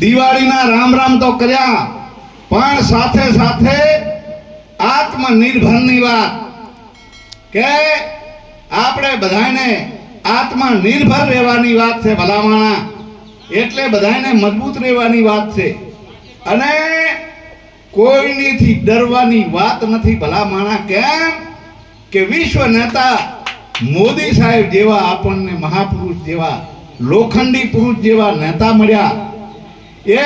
દિવાળીના રામ રામ તો કર્યા, પણ સાથે સાથે આત્મનિર્ભરની વાત. કે આપણે બધાને આત્મનિર્ભર રહેવાની વાત છે ભલામણા. એટલે બધાને મજબૂત રહેવાની વાત છે. અને કોઈનીથી ડરવાની વાત નથી ભલામણા કેમ? કે વિશ્વ નેતા મોદી સાહેબ જેવા આપણને મહાપુરુષ જેવા લોખંડી પુરુષ જેવા નેતા મળ્યા. એ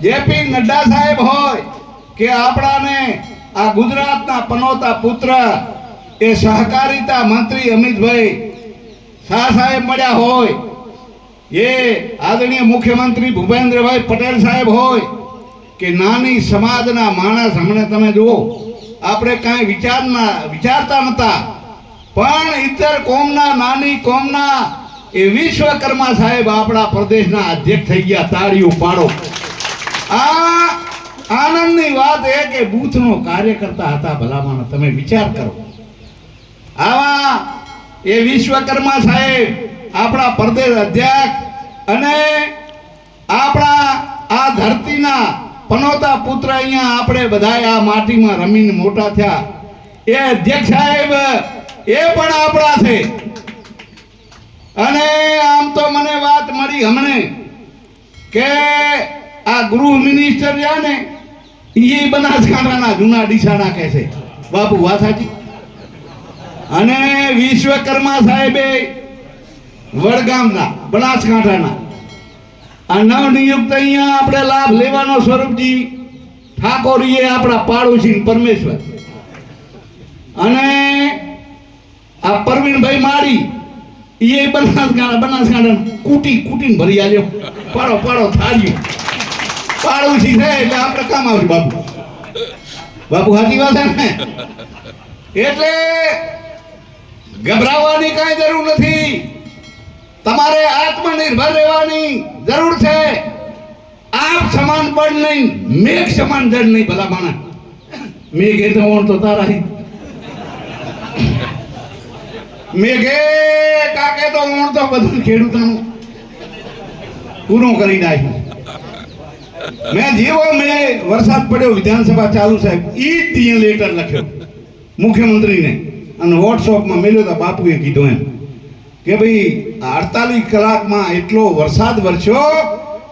જેપી નડ્ડા સાહેબ હોય કે આપણાને આ ગુજરાતના પનોતા પુત્ર, એ સહકારિતા મંત્રી અમિતભાઈ શાહ સાહેબ મળ્યા હોય, એ આદરણીય મુખ્યમંત્રી ભૂપેન્દ્રભાઈ પટેલ સાહેબ હોય કે નાની સમાજના માણસ, હમણાં તમે જુઓ, આપણે કાંઈ વિચારના, વિચારતા નહોતા. પણ ઇતર કોમના, નાની કોમના એ વિશ્વકર્મા સાહેબ આપણા પ્રદેશના અધ્યક્ષ થઈ ગયા, તાળીઓ પાડો. આ આનંદની વાત એ કે બૂથનો કાર્યકર્તા હતા ભલામણ, તમે વિચાર કરો. આવા એ વિશ્વકર્મા સાહેબ આપણા પ્રદેશ અધ્યક્ષ અને આપણા આ ધરતીના પનોતા પુત્ર અહીંયા આપણે બધા આ માટીમાં રમીને મોટા થયા. એ અધ્યક્ષ સાહેબ, એ પણ આપણા છે. અને આમ તો મને વાત મળી હમણે કે આ ગૃહ મિનિસ્ટર રહ્યા ને એ બનાસકાંઠાના જૂના ડીસાના કહે છે. બાપુ, વાત સાચી? અને વિશ્વકર્મા સાહેબે વડગામના, બનાસકાંઠાના, આ નવનિયુક્ત અહીંયા આપણે લાભ લેવાનો સ્વરૂપજી ઠાકોરીએ આપણા પાડોશી પરમેશ્વર. અને આ પરવીનભાઈ માળી એ બનાસકાંઠા બનાસકાંઠા કૂટી, કૂટીને ભરી આલ્યો. પાડો પાડો થાળ્યું પાડોશી છે એટલે આપણે કામ આવ્યું બાપુ. બાપુ સાચી વાત ને? એટલે ગભરાવાની કાંઈ જરૂર નથી. તમારે આત્મનિર્ભર રહેવાની જરૂર છે. આપ સમાન પણ નહીં, મેઘ સમાન જડ નહીં, ભલા માણસ. મેઘ એ તો તારા હી. મેઘે કાકે, તો ઓણ તો બધું ખેડૂતનું પૂરું કરી નાખ્યું. મેં જેવો મેં વરસાદ પડ્યો, વિધાનસભા ચાલુ સાહેબ, ઈ જ દિયે લેટર લખ્યો મુખ્યમંત્રીને. અને વોટ્સઅપમાં મેલ્યો તો બાપુએ કીધું એમ કે ભાઈ, અડતાલીસ કલાકમાં એટલો વરસાદ વરસ્યો,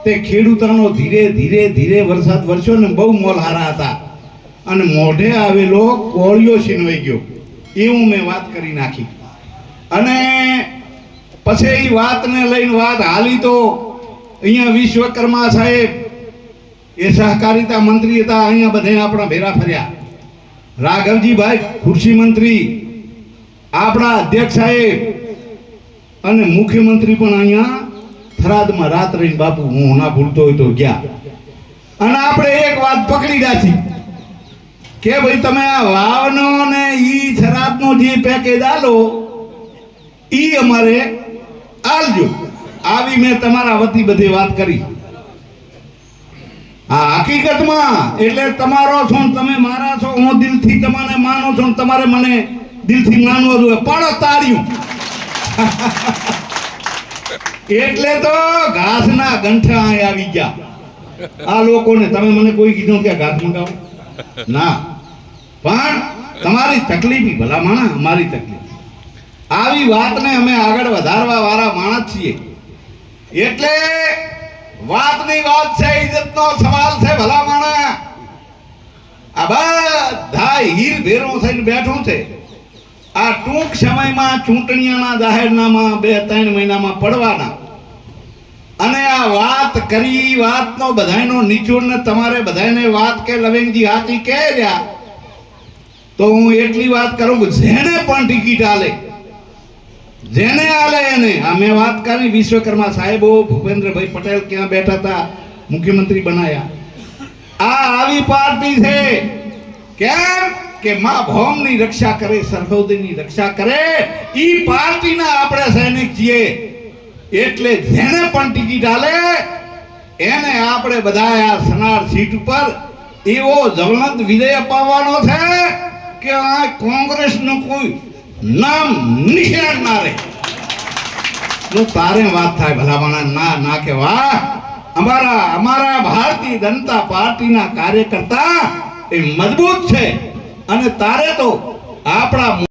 તે ખેડૂતોનો ધીરે ધીરે ધીરે વરસાદ વરસ્યો ને બહુ મોલ હારા હતા. અને મોઢે આવેલો કોળિયો છીનવાઈ ગયો. એવું મેં વાત કરી નાખી. અને પછી એ વાતને લઈને વાત હાલી તો અહીંયા વિશ્વકર્મા સાહેબ, એ સહકારિતા મંત્રી હતા, અહીંયા બધે આપણા ભેરા ફર્યા. રાઘવજીભાઈ કૃષિ મંત્રી, આપણા અધ્યક્ષ સાહેબ અને મુખ્યમંત્રી પણ અહીંયા થરાદમાં રાત રહીને બાપુ, હું ના ભૂલતો હોય તો ગયા. અને આપણે એક વાત પકડી રાખી. કે ભાઈ તમે આ વાવનો ને ઈ થરાદનો જે પેકેજ આલો ઈ અમારે આલજો. આવી મેં તમારા વતી બધી વાત કરી. આ હકીકતમાં એટલે તમારો છો તમે મારા છો, હું દિલથી તમને માનો છો તમારે મને દિલથી માનવો જોઈએ પણ તાળ્યું એટલે તો ઘાસના ગંઠા અહીં આવી ગયા. આ લોકોને તમે મને કોઈ કીધું કે ઘાસ મંગાવો? ના. પણ તમારી તકલીફ ભલા માણા અમારી તકલીફ. આવી વાતને અમે આગળ વધારવા વાળા માણસ છીએ. એટલે વાતની વાત છે ઇજ્જતનો સવાલ છે, ભલા માણા આ બધા હીર ભેરું થઈને બેઠું છે. આ ટૂંક સમયમાં ચૂંટણીઓના જાહેરનામા બે ત્રણ મહિનામાં પડવાના. અને આ વાત કરી વાતનો બધાયનો નિચોડ ને તમારે બધાને વાત કે લવિંગજી હાથી કહે રહ્યા? તો હું એટલી વાત કરું કે જેને પણ ટિકિટ આલે જેને આલે એને. આ મેં વાત કરી વિશ્વકર્મા સાહેબો, ભૂપેન્દ્રભાઈ પટેલ ક્યાં બેઠા હતા, મુખ્યમંત્રી બનાયા. આ આવી પાર્ટી છે. કેમ? કે માં ભૌમની રક્ષા કરે સરહદની રક્ષા કરે. ઈ પાર્ટીના આપણે સૈનિક છીએ. એટલે જેને પણ ટિકિટ આલે, એને આપણે બધા આ સનાર સીટ ઉપર એવો જવલંત વિજય અપાવવાનો છે કે આ કોંગ્રેસનું કોઈ નામ નિહાળ ના જો તારે વાત થાય ભલામણા, ના ના કે વાહ અમારા અમારા ભારતીય જનતા પાર્ટીના કાર્યકર્તા એ મજબૂત છે. અને તારે તો આપણા